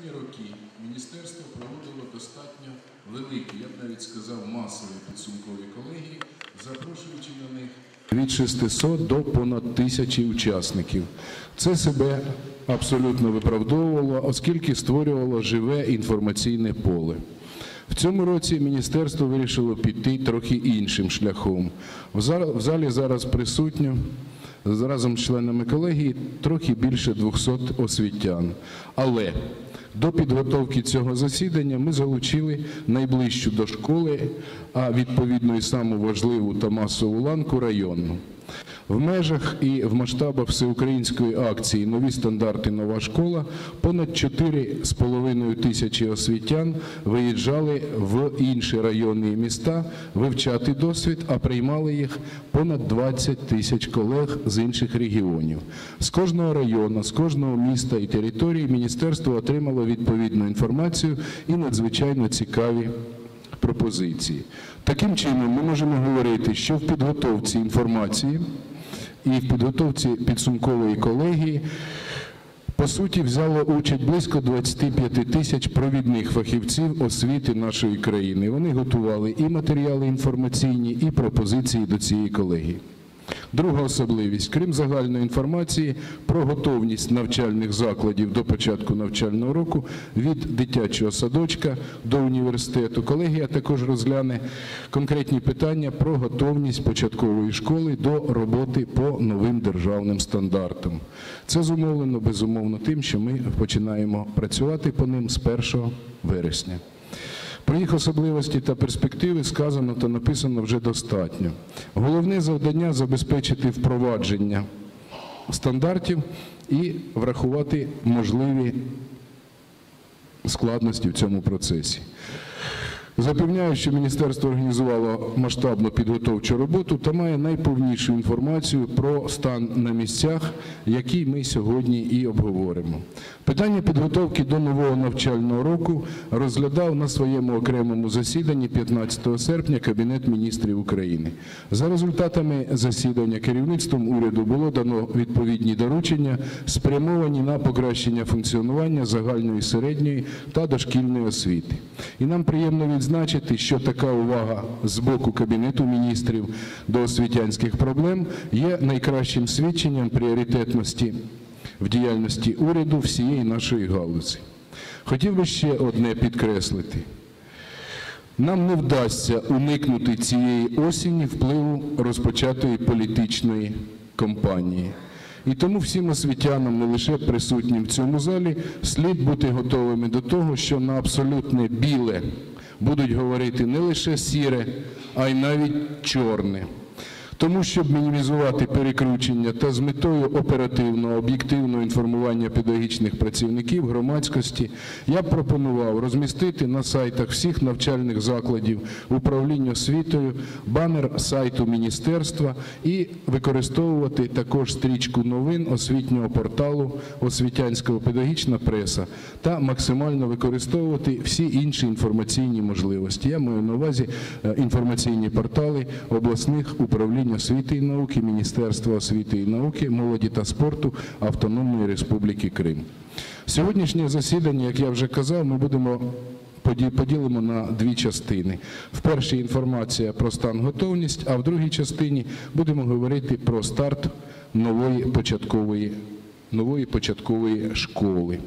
останні роки міністерство проводило достатньо великі, я б навіть сказав, масові підсумкові колегії, запрошуючи на них від 600 до понад тисячі учасників. Це себе абсолютно виправдовувало, оскільки створювало живе інформаційне поле. В цьому році міністерство вирішило піти трохи іншим шляхом. В залі зараз присутньо разом з членами колегії трохи більше 200 освітян. Але до підготовки цього засідання ми залучили найближчу до школи, а відповідно і саму важливу та масову ланку районну. В межах і в масштабах всеукраїнської акції Нові стандарти нова школа понад 4,5 тисячі освітян виїжджали в інші райони і міста вивчати досвід, а приймали їх понад 20 тисяч колег з інших регіонів. З кожного району, з кожного міста і території міністерство отримало відповідну інформацію і надзвичайно цікаві пропозиції. Таким чином, ми можемо говорити, що в підготовці інформації і в підготовці підсумкової колегії по суті взяло участь близько 25 тисяч провідних фахівців освіти нашої країни. Вони готували і матеріали інформаційні, і пропозиції до цієї колегії. Друга особливість, крім загальної інформації про готовність навчальних закладів до початку навчального року від дитячого садочка до університету, колегія також розгляне конкретні питання про готовність початкової школи до роботи по новим державним стандартам. Це зумовлено безумовно тим, що ми починаємо працювати по ним з 1 вересня. Про їх особливості та перспективи сказано та написано вже достатньо. Головне завдання забезпечити впровадження стандартів і врахувати можливі складності в цьому процесі. Запевняю, що міністерство організувало масштабну підготовчу роботу та має найповнішу інформацію про стан на місцях, який ми сьогодні і обговоримо. Питання підготовки до нового навчального року розглядав на своєму окремому засіданні 15 серпня Кабінет міністрів України. За результатами засідання керівництвом уряду було дано відповідні доручення, спрямовані на покращення функціонування загальної середньої та дошкільної освіти. І нам приємно відзначити, що така увага з боку Кабінету міністрів до освітянських проблем є найкращим свідченням пріоритетності в діяльності уряду всієї нашої галузі. Хотів би ще одне підкреслити. Нам не вдасться уникнути цієї осені впливу розпочатої політичної кампанії. І тому всім освітянам, не лише присутнім в цьому залі, слід бути готовими до того, що на абсолютне біле будуть говорити не лише сіре, а й навіть чорне. Тому, щоб мінімізувати перекручення та з метою оперативного, об'єктивного інформування педагогічних працівників громадськості, я б пропонував розмістити на сайтах всіх навчальних закладів управління освітою банер сайту міністерства і використовувати також стрічку новин освітнього порталу Освітянська педагогічна преса та максимально використовувати всі інші інформаційні можливості. Я маю на увазі е, інформаційні портали обласних управлінь освіти і науки, Міністерства освіти і науки, молоді та спорту Автономної Республіки Крим. Сьогоднішнє засідання, як я вже казав, ми будемо поділимо на дві частини. В першій інформація про стан готовність, а в другій частині будемо говорити про старт нової початкової, нової початкової школи.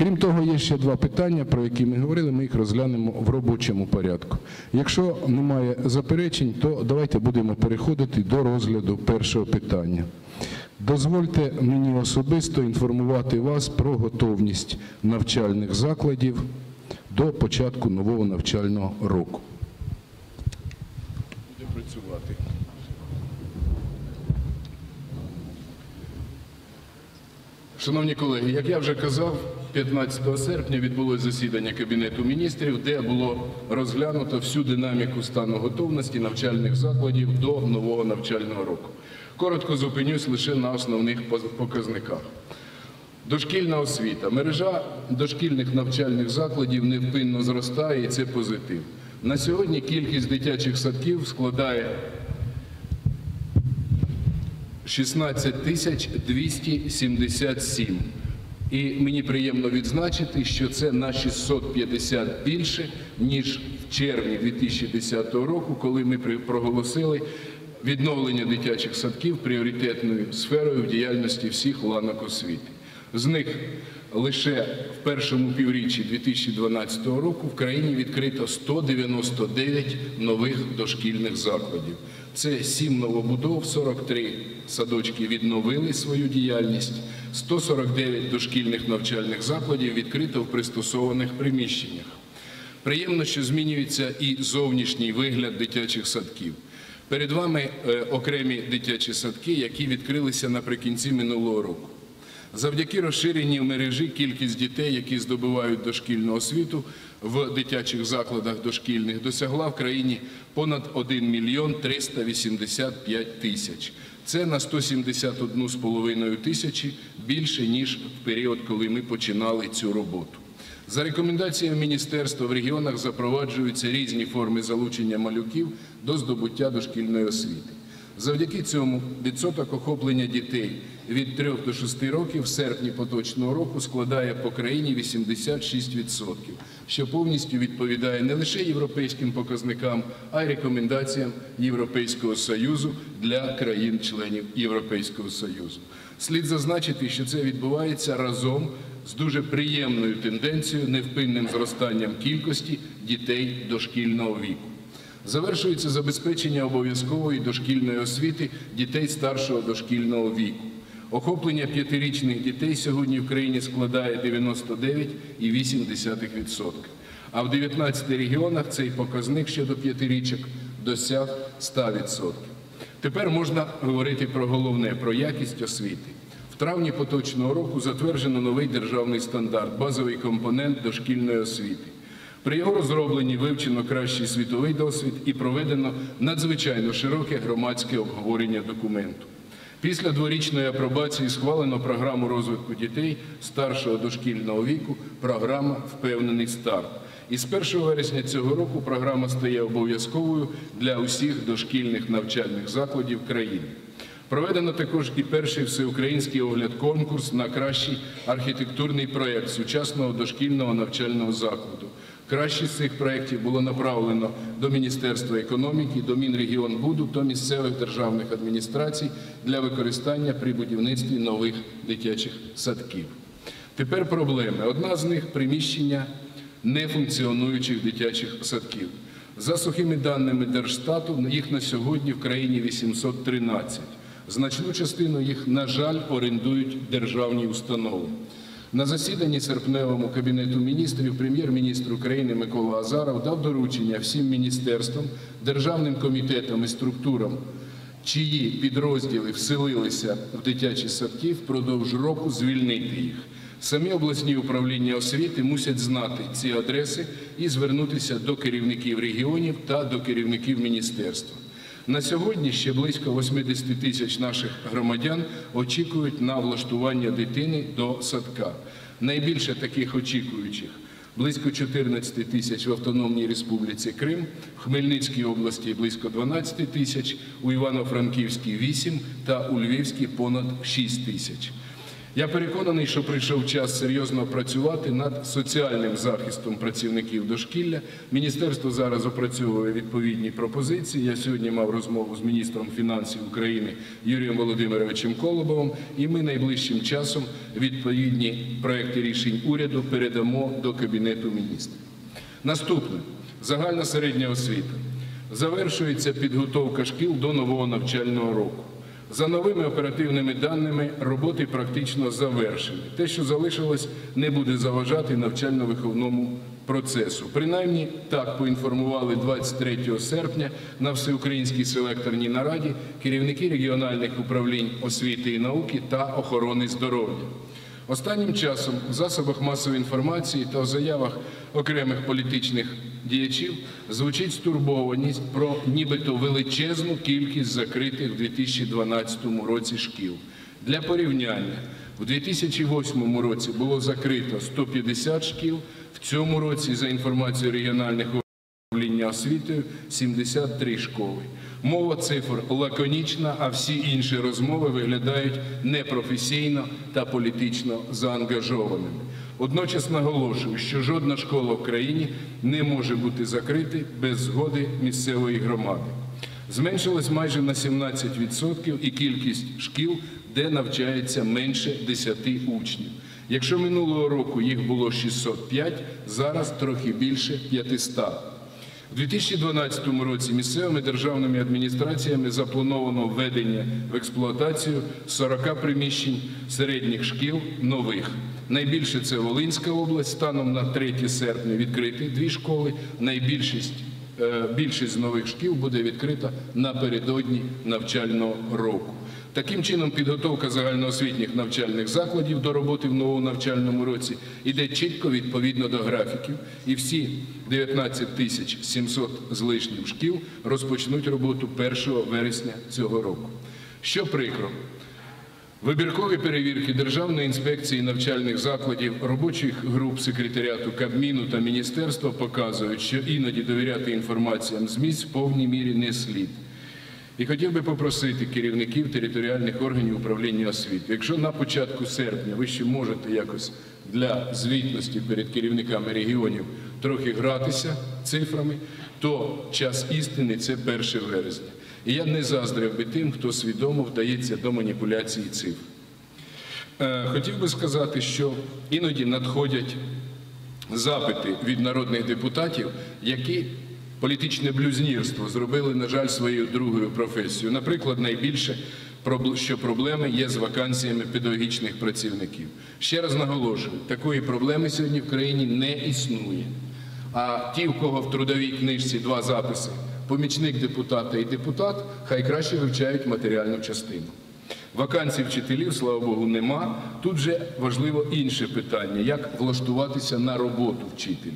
Крім того, є ще два питання, про які ми говорили, ми їх розглянемо в робочому порядку. Якщо немає заперечень, то давайте будемо переходити до розгляду першого питання. Дозвольте мені особисто інформувати вас про готовність навчальних закладів до початку нового навчального року. Буде працювати. Шановні колеги, як я вже казав, 15 серпня відбулося засідання Кабінету міністрів, де було розглянуто всю динаміку стану готовності навчальних закладів до нового навчального року. Коротко зупинюсь лише на основних показниках. Дошкільна освіта. Мережа дошкільних навчальних закладів невпинно зростає, і це позитив. На сьогодні кількість дитячих садків складає 16 тисяч 277. І мені приємно відзначити, що це на 650 більше, ніж в червні 2010 року, коли ми проголосили відновлення дитячих садків пріоритетною сферою в діяльності всіх ланок освіти. З них лише в першому півріччі 2012 року в країні відкрито 199 нових дошкільних закладів. Це 7 новобудов, 43 садочки відновили свою діяльність, 149 дошкільних навчальних закладів відкрито в пристосованих приміщеннях. Приємно, що змінюється і зовнішній вигляд дитячих садків. Перед вами е, окремі дитячі садки, які відкрилися наприкінці минулого року. Завдяки розширеній мережі кількість дітей, які здобувають дошкільну освіту в дитячих закладах дошкільних, досягла в країні понад 1 мільйон 385 тисяч. Це на 171,5 тисячі більше, ніж в період, коли ми починали цю роботу. За рекомендаціями міністерства в регіонах запроваджуються різні форми залучення малюків до здобуття дошкільної освіти. Завдяки цьому відсоток охоплення дітей від 3 до 6 років в серпні поточного року складає по країні 86%, що повністю відповідає не лише європейським показникам, а й рекомендаціям Європейського Союзу для країн-членів Європейського Союзу. Слід зазначити, що це відбувається разом з дуже приємною тенденцією невпинним зростанням кількості дітей дошкільного віку. Завершується забезпечення обов'язкової дошкільної освіти дітей старшого дошкільного віку. Охоплення п'ятирічних дітей сьогодні в країні складає 99,8%. А в 19 регіонах цей показник щодо п'ятирічок досяг 100%. Тепер можна говорити про головне про якість освіти. В травні поточного року затверджено новий державний стандарт, базовий компонент дошкільної освіти. При його розробленні вивчено кращий світовий досвід і проведено надзвичайно широке громадське обговорення документу. Після дворічної апробації схвалено програму розвитку дітей старшого дошкільного віку, програма Впевнений старт. І з 1 вересня цього року програма стає обов'язковою для усіх дошкільних навчальних закладів країни. Проведено також і перший всеукраїнський огляд-конкурс на кращий архітектурний проєкт сучасного дошкільного навчального закладу. Кращі з цих проєктів було направлено до Міністерства економіки, до Мінрегіонбуду та місцевих державних адміністрацій для використання при будівництві нових дитячих садків. Тепер проблеми. Одна з них приміщення нефункціонуючих дитячих садків. За сухими даними Держстату, їх на сьогодні в країні 813. Значну частину їх, на жаль, орендують державні установи. На засіданні серпневому Кабінету міністрів прем'єр-міністр України Микола Азаров дав доручення всім міністерствам, державним комітетам і структурам, чиї підрозділи вселилися в дитячі садки, впродовж року звільнити їх. Самі обласні управління освіти мусять знати ці адреси і звернутися до керівників регіонів та до керівників міністерства. На сьогодні ще близько 80 тисяч наших громадян очікують на влаштування дитини до садка. Найбільше таких очікуючих близько 14 тисяч в Автономній Республіці Крим, в Хмельницькій області близько 12 тисяч, у Івано-Франківській 8 та у Львівській понад 6 тисяч. Я переконаний, що прийшов час серйозно працювати над соціальним захистом працівників дошкілля. Міністерство зараз опрацьовує відповідні пропозиції. Я сьогодні мав розмову з міністром фінансів України Юрієм Володимировичем Колобовим, і ми найближчим часом відповідні проекти рішень уряду передамо до Кабінету міністрів. Наступне загальна середня освіта. Завершується підготовка шкіл до нового навчального року. За новими оперативними даними, роботи практично завершені. Те, що залишилось, не буде заважати навчально-виховному процесу. Принаймні, так поінформували 23 серпня на всеукраїнській селекторній нараді керівники регіональних управлінь освіти і науки та охорони здоров'я. Останнім часом в засобах масової інформації та в заявах окремих політичних діячів звучить стурбованість про нібито величезну кількість закритих в 2012 році шкіл. Для порівняння, у 2008 році було закрито 150 шкіл, в цьому році, за інформацією регіональних управління освітою 73 школи. Мова цифр лаконічна, а всі інші розмови виглядають непрофесійно та політично заангажованими. Одночас наголошую, що жодна школа в країні не може бути закрита без згоди місцевої громади. Зменшилась майже на 17% і кількість шкіл, де навчається менше 10 учнів. Якщо минулого року їх було 605, зараз трохи більше 500. У 2012 році місцевими державними адміністраціями заплановано введення в експлуатацію 40 приміщень середніх шкіл нових. Найбільше це Волинська область. Станом на 3 серпня відкриті дві школи. Найбільшість е, більшість з нових шкіл буде відкрита напередодні навчального року. Таким чином, підготовка загальноосвітніх навчальних закладів до роботи в новому навчальному році іде чітко відповідно до графіків, і всі 19 тисяч 700 з лишнім шкіл розпочнуть роботу 1 вересня цього року. Що прикро, Вибіркові перевірки Державної інспекції навчальних закладів, робочих груп секретаріату Кабміну та міністерства показують, що іноді довіряти інформаціям з місць в повній мірі не слід. І хотів би попросити керівників територіальних органів управління освіти, якщо на початку серпня ви ще можете якось для звітності перед керівниками регіонів трохи гратися цифрами, то час істини це 1 вересня. І я не заздрив би тим, хто свідомо вдається до маніпуляції цифр. Е, Хотів би сказати, що іноді надходять запити від народних депутатів, які політичне блюзнірство зробили, на жаль, своєю другою професією. Наприклад, найбільше що проблеми є з вакансіями педагогічних працівників. Ще раз наголошую, такої проблеми сьогодні в країні не існує. А ті, в кого в трудовій книжці два записи помічник депутата і депутат, хай краще вивчають матеріальну частину. Вакансій вчителів, слава Богу, нема. Тут же важливо інше питання: як влаштуватися на роботу вчителю.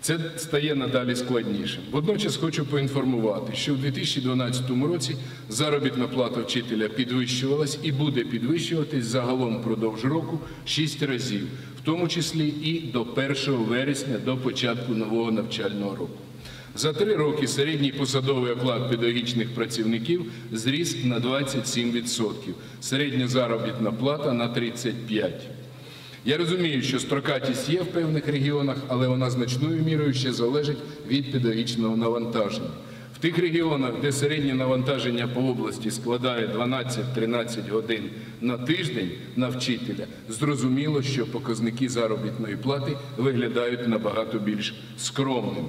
Це стає надалі складнішим. Водночас хочу поінформувати, що в 2012 році заробітна плата вчителя підвищувалась і буде підвищуватись загалом впродовж року 6 разів, в тому числі і до 1 вересня, до початку нового навчального року. За три роки середній посадовий оклад педагогічних працівників зріс на 27%, середня заробітна плата на 35%. Я розумію, що строкатість є в певних регіонах, але вона значною мірою ще залежить від педагогічного навантаження. В тих регіонах, де середнє навантаження по області складає 12-13 годин на тиждень на вчителя, зрозуміло, що показники заробітної плати виглядають набагато більш скромними.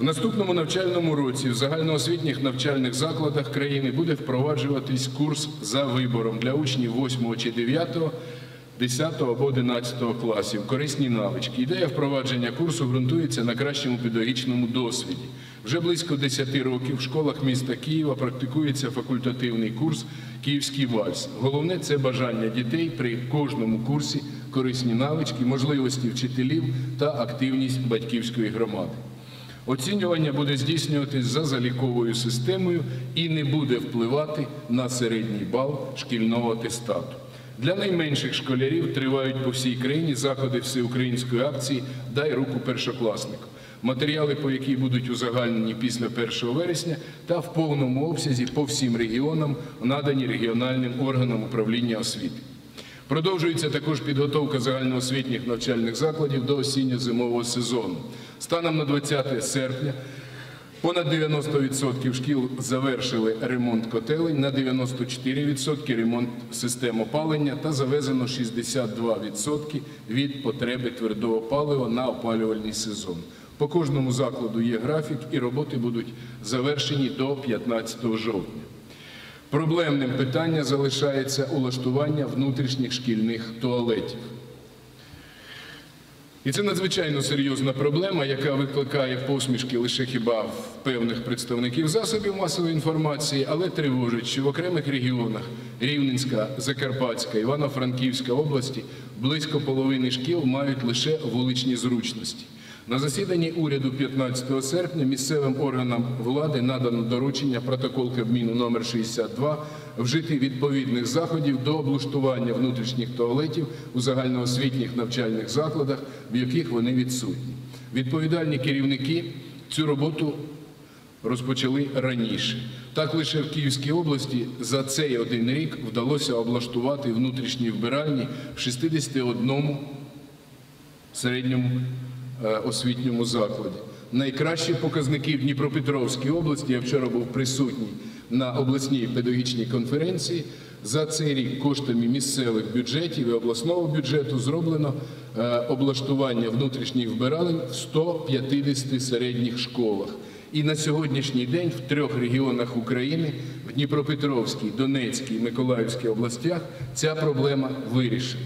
В наступному навчальному році в загальноосвітніх навчальних закладах країни буде впроваджуватись курс за вибором для учнів 8 чи 9, 10 або 11 класів. Корисні навички. Ідея впровадження курсу ґрунтується на кращому педагогічному досвіді. Вже близько 10 років в школах міста Києва практикується факультативний курс Київський вальс. Головне це бажання дітей при кожному курсі корисні навички, можливості вчителів та активність батьківської громади. Оцінювання буде здійснюватись за заліковою системою і не буде впливати на середній бал шкільного атестату. Для найменших школярів тривають по всій країні заходи всеукраїнської акції Дай руку першокласнику. Матеріали, по якій будуть узагальнені після 1 вересня, та в повному обсязі по всім регіонам надані регіональним органам управління освіти. Продовжується також підготовка загальноосвітніх навчальних закладів до осінньо-зимового сезону. Станом на 20 серпня понад 90% шкіл завершили ремонт котелень, на 94% ремонт систем опалення та завезено 62% від потреби твердого палива на опалювальний сезон. По кожному закладу є графік і роботи будуть завершені до 15 жовтня. Проблемним питання залишається улаштування внутрішніх шкільних туалетів. І це надзвичайно серйозна проблема, яка викликає посмішки лише хіба в певних представників засобів масової інформації, але тривожить, що в окремих регіонах Рівненська, Закарпатська, Івано-Франківська області близько половини шкіл мають лише вуличні зручності. На засіданні уряду 15 серпня місцевим органам влади надано доручення протокол Кабміну номер 62 вжити відповідних заходів до облаштування внутрішніх туалетів у загальноосвітніх навчальних закладах, в яких вони відсутні. Відповідальні керівники цю роботу розпочали раніше. Так лише в Київській області за цей один рік вдалося облаштувати внутрішні вбиральні в 61 середньому освітньому закладі. Найкращі показники в Дніпропетровській області. Я вчора був присутній на обласній педагогічній конференції. За цей рік коштами місцевих бюджетів і обласного бюджету зроблено е, облаштування внутрішніх вбиралень в 150 середніх школах. І на сьогоднішній день в трьох регіонах України в Дніпропетровській, Донецькій Миколаївській областях ця проблема вирішена.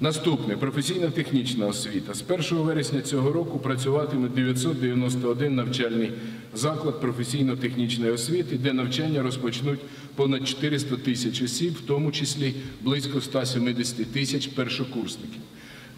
Наступне професійно-технічна освіта. З 1 вересня цього року працюватиме 991 навчальний заклад професійно-технічної освіти, де навчання розпочнуть понад 400 тисяч осіб, в тому числі близько 170 тисяч першокурсників.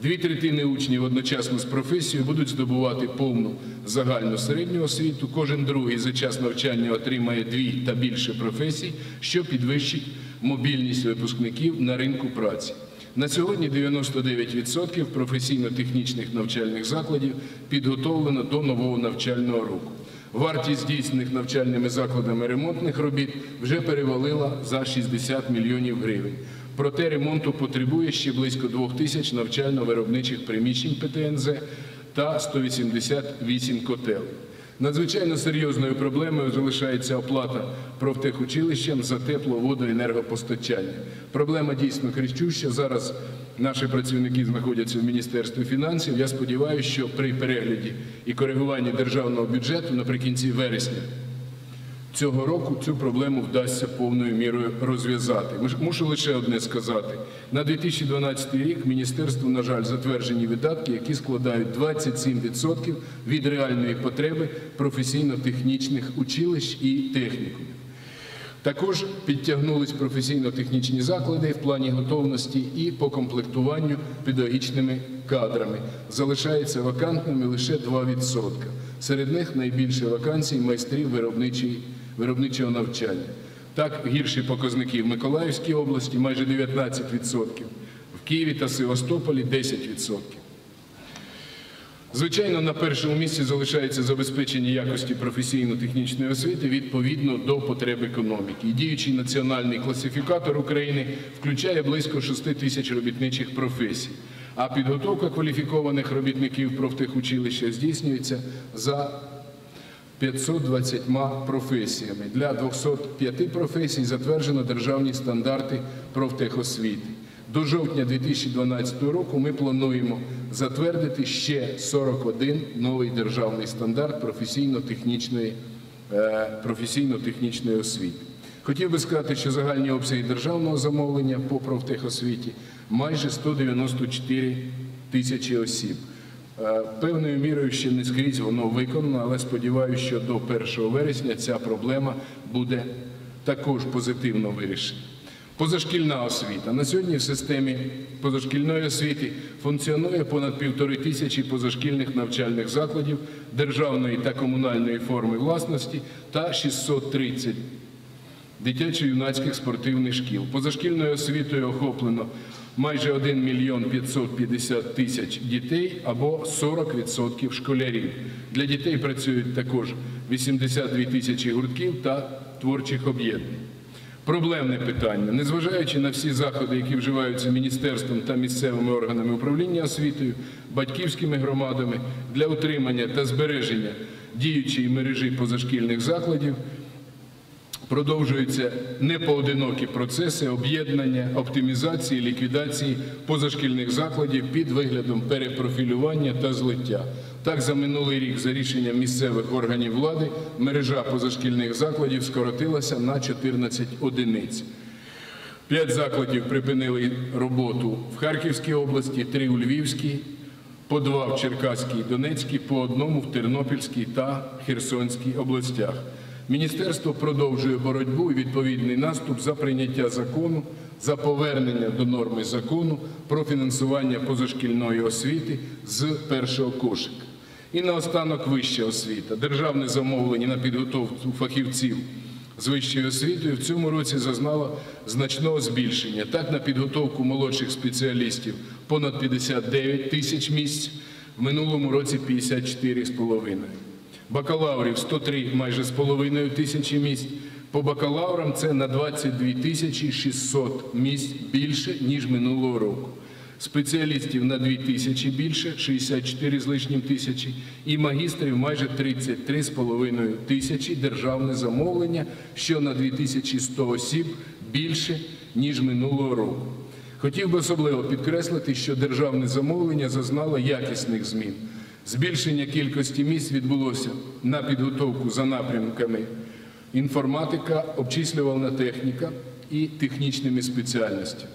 Дві третини учнів одночасно з професією будуть здобувати повну загальну середню освіту. Кожен другий за час навчання отримає дві та більше професій, що підвищить мобільність випускників на ринку праці. На сьогодні 99% професійно-технічних навчальних закладів підготовлено до нового навчального року. Вартість здійснених навчальними закладами ремонтних робіт вже перевалила за 60 мільйонів гривень. Проте ремонту потребує ще близько 2 тисяч навчально-виробничих приміщень ПТНЗ та 188 котелень. Надзвичайно серйозною проблемою залишається оплата профтехучилищем за тепло, воду, енергопостачання. Проблема дійсно кричуща. Зараз наші працівники знаходяться в Міністерстві фінансів. Я сподіваюся, що при перегляді і коригуванні державного бюджету наприкінці вересня цього року цю проблему вдасться повною мірою розв'язати. Мушу лише одне сказати: на 2012 рік міністерству, на жаль, затверджені видатки, які складають 27% від реальної потреби професійно-технічних училищ і технікумів. Також підтягнулись професійно-технічні заклади в плані готовності і по комплектуванню педагогічними кадрами. Залишається вакантними лише 2%. Серед них найбільше вакансій майстрів виробничої- виробничого навчання. Так, гірші показники в Миколаївській області майже 19%, в Києві та Севастополі 10%. Звичайно, на першому місці залишається забезпечення якості професійно-технічної освіти відповідно до потреб економіки. І діючий національний класифікатор України включає близько 6 тисяч робітничих професій. А підготовка кваліфікованих робітників профтехучилища здійснюється за 520 професіями. Для 205 професій затверджено державні стандарти профтехосвіти. До жовтня 2012 року ми плануємо затвердити ще 41 новий державний стандарт професійно-технічної, е, професійно-технічної освіти. Хотів би сказати, що загальні обсяги державного замовлення по профтехосвіті майже 194 тисячі осіб. Е, Певною мірою ще не скрізь воно виконано, але сподіваюся, що до 1 вересня ця проблема буде також позитивно вирішена. Позашкільна освіта. На сьогодні в системі позашкільної освіти функціонує понад півтори тисячі позашкільних навчальних закладів державної та комунальної форми власності та 630 дитячо-юнацьких спортивних шкіл. Позашкільною освітою охоплено майже 1 мільйон 550 тисяч дітей або 40% школярів. Для дітей працюють також 82 тисячі гуртків та творчих об'єднань. Проблемне питання. Незважаючи на всі заходи, які вживаються міністерством та місцевими органами управління освітою, батьківськими громадами для утримання та збереження діючої мережі позашкільних закладів, Продовжуються непоодинокі процеси об'єднання, оптимізації, ліквідації позашкільних закладів під виглядом перепрофілювання та злиття. Так, за минулий рік, за рішенням місцевих органів влади, мережа позашкільних закладів скоротилася на 14 одиниць. П'ять закладів припинили роботу в Харківській області, три у Львівській, по два в Черкаській, Донецькій, по одному в Тернопільській та Херсонській областях. Міністерство продовжує боротьбу і відповідний наступ за прийняття закону, за повернення до норми закону про фінансування позашкільної освіти з першого кошика. І наостанок вища освіта. Державне замовлення на підготовку фахівців з вищою освітою в цьому році зазнало значного збільшення. Так, на підготовку молодших спеціалістів понад 59 тисяч місць, в минулому році 54,5. Бакалаврів 103 майже з половиною тисячі місць. По бакалаврам це на 22 тисячі 600 місць більше, ніж минулого року. Спеціалістів на 2 тисячі більше, 64 з лишнім тисячі, і магістрів майже 33,5 тисячі державне замовлення, що на 2100 осіб більше, ніж минулого року. Хотів би особливо підкреслити, що державне замовлення зазнало якісних змін. Збільшення кількості місць відбулося на підготовку за напрямками інформатика, обчислювальна техніка і технічними спеціальностями.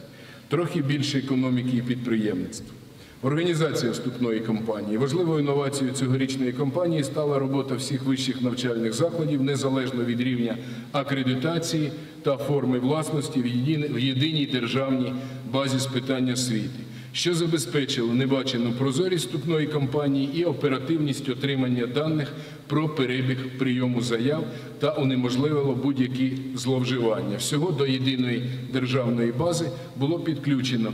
Трохи більше економіки і підприємництва. Організація вступної кампанії. Важливою інновацією цьогорічної кампанії стала робота всіх вищих навчальних закладів незалежно від рівня акредитації та форми власності в єдиній державній базі з питань освіти, що забезпечило небачену прозорість вступної кампанії і оперативність отримання даних про перебіг прийому заяв та унеможливило будь-які зловживання. Всього до єдиної державної бази було підключено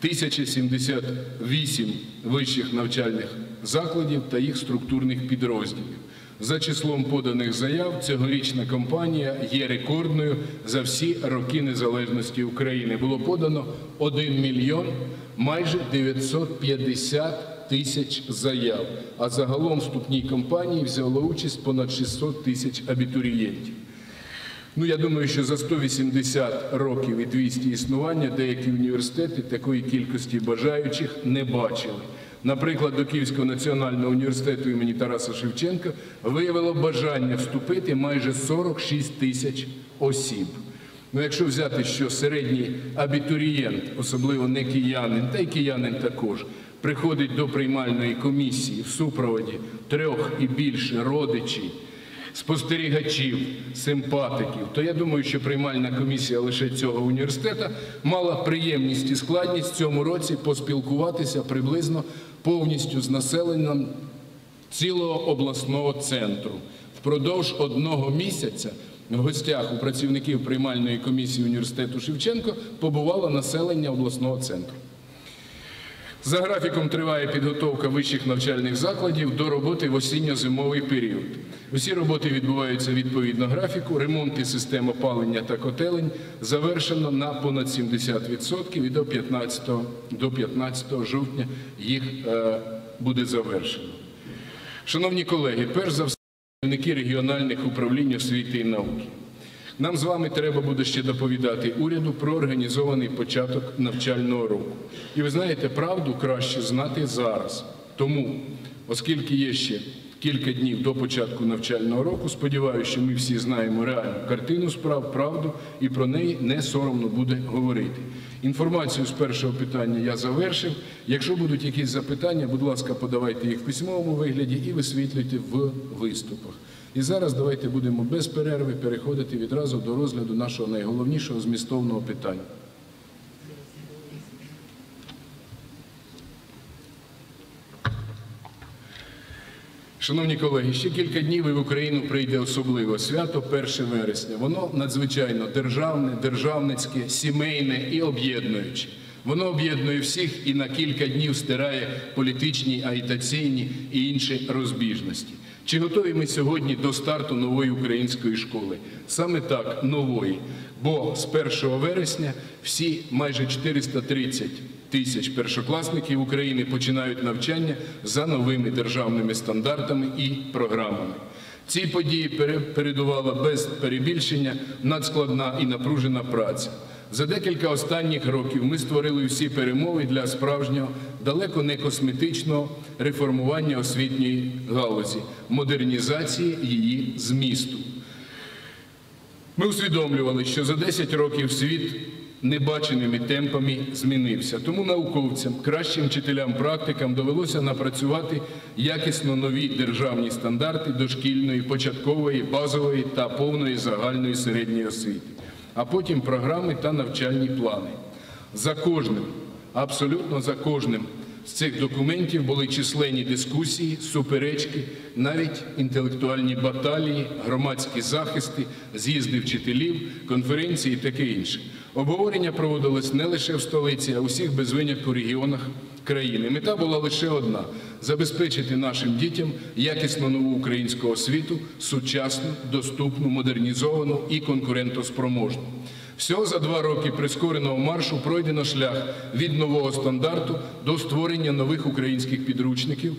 1078 вищих навчальних закладів та їх структурних підрозділів. За числом поданих заяв, цьогорічна кампанія є рекордною за всі роки незалежності України. Було подано 1 мільйон майже 950 тисяч заяв. А загалом вступній кампанії взяло участь понад 600 тисяч абітурієнтів. Ну, я думаю, що за 180 років і 200 існування деякі університети такої кількості бажаючих не бачили. Наприклад, до Київського національного університету імені Тараса Шевченка виявило бажання вступити майже 46 тисяч осіб. Ну, якщо взяти, що середній абітурієнт, особливо не киянин, та й киянин також, приходить до приймальної комісії в супроводі трьох і більше родичів, спостерігачів, симпатиків, то я думаю, що приймальна комісія лише цього університету мала приємність і складність в цьому році поспілкуватися приблизно повністю з населенням цілого обласного центру. Впродовж одного місяця в гостях у працівників приймальної комісії університету Шевченко побувало населення обласного центру. За графіком триває підготовка вищих навчальних закладів до роботи в осінньо-зимовий період. Усі роботи відбуваються відповідно графіку. Ремонти систем опалення та котелень завершено на понад 70% і до 15, до 15 жовтня їх е, буде завершено. Шановні колеги, перш за все, керівники регіональних управлінь освіти і науки. Нам з вами треба буде ще доповідати уряду про організований початок навчального року. І ви знаєте, правду краще знати зараз. Тому, оскільки є ще кілька днів до початку навчального року, сподіваюся, що ми всі знаємо реальну картину справ, правду, і про неї не соромно буде говорити. Інформацію з першого питання я завершив. Якщо будуть якісь запитання, будь ласка, подавайте їх в письмовому вигляді і висвітлюйте в виступах. І зараз давайте будемо без перерви переходити відразу до розгляду нашого найголовнішого змістовного питання. Шановні колеги, ще кілька днів і в Україну прийде особливе свято 1 вересня. Воно надзвичайно державне, державницьке, сімейне і об'єднуюче. Воно об'єднує всіх і на кілька днів стирає політичні, агітаційні і інші розбіжності. Чи готові ми сьогодні до старту нової української школи? Саме так, нової. Бо з 1 вересня всі майже 430 тисяч першокласників України починають навчання за новими державними стандартами і програмами. Цій події пере- передувала без перебільшення надскладна і напружена праця. За декілька останніх років ми створили всі перемови для справжнього, далеко не косметичного реформування освітньої галузі, модернізації її змісту. Ми усвідомлювали, що за 10 років світ небаченими темпами змінився. Тому науковцям, кращим вчителям, практикам довелося напрацювати якісно нові державні стандарти дошкільної, початкової, базової та повної загальної середньої освіти, а потім програми та навчальні плани. За кожним, абсолютно за кожним з цих документів були численні дискусії, суперечки, навіть інтелектуальні баталії, громадські захисти, з'їзди вчителів, конференції і таке інше. Обговорення проводилось не лише в столиці, а у всіх без винятку регіонах країни. Мета була лише одна забезпечити нашим дітям якісну нову українську освіту, сучасну, доступну, модернізовану і конкурентоспроможну. Всього за два роки прискореного маршу пройдено шлях від нового стандарту до створення нових українських підручників